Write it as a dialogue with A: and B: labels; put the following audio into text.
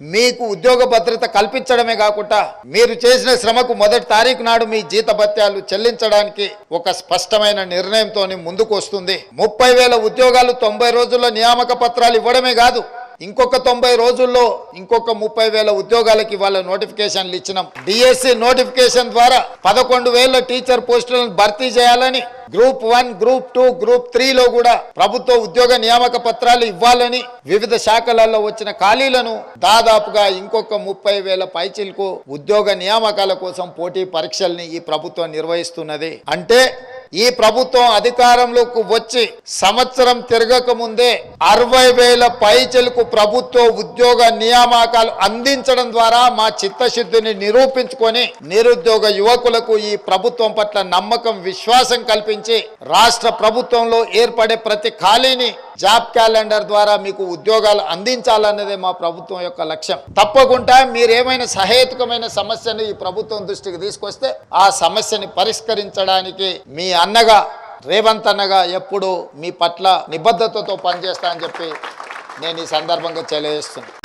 A: మీకు ఉద్యోగ భద్రత కల్పించడమే కాకుండా మీరు చేసిన శ్రమకు మొదటి తారీఖు నాడు మీ జీతభత్యాలు చెల్లించడానికి ఒక స్పష్టమైన నిర్ణయంతో ముందుకు వస్తుంది ముప్పై వేల ఉద్యోగాలు తొంభై రోజుల్లో నియామక పత్రాలు ఇవ్వడమే కాదు ఇంకొక తొంభై రోజుల్లో ఇంకొక ముప్పై వేల ఉద్యోగాలకి వాళ్ళ నోటిఫికేషన్లు ఇచ్చినాం. డిఎస్సి నోటిఫికేషన్ ద్వారా పదకొండు వేల టీచర్ పోస్టులను భర్తీ చేయాలని group one group two group త్రీలో కూడా ప్రభుత్వ ఉద్యోగ నియామక పత్రాలు ఇవ్వాలని వివిధ శాఖలలో వచ్చిన ఖాళీలను దాదాపుగా ఇంకొక ముప్పై వేల పైచిలకు ఉద్యోగ నియామకాల కోసం పోటీ పరీక్షల్ని ఈ ప్రభుత్వం నిర్వహిస్తున్నది. అంటే ఈ ప్రభుత్వం అధికారంలోకి వచ్చి సంవత్సరం తిరగక ముందే అరవై వేల పైచలకు ప్రభుత్వ ఉద్యోగ నియామకాలు అందించడం ద్వారా మా చిత్తశుద్ధిని నిరూపించుకొని నిరుద్యోగ యువకులకు ఈ ప్రభుత్వం పట్ల నమ్మకం విశ్వాసం కల్పించి రాష్ట్ర ప్రభుత్వంలో ఏర్పడే ప్రతి ఖాళీని జాబ్ క్యాలెండర్ ద్వారా మీకు ఉద్యోగాలు అందించాలన్నదే మా ప్రభుత్వం యొక్క లక్ష్యం. తప్పకుండా మీరేమైనా సహేతుకమైన సమస్యను ఈ ప్రభుత్వం దృష్టికి తీసుకొస్తే ఆ సమస్యని పరిష్కరించడానికి మీ అన్నగా రేవంత్ అన్నగా ఎప్పుడు మీ పట్ల నిబద్ధతతో పనిచేస్తా అని చెప్పి నేను ఈ సందర్భంగా తెలియజేస్తున్నాను.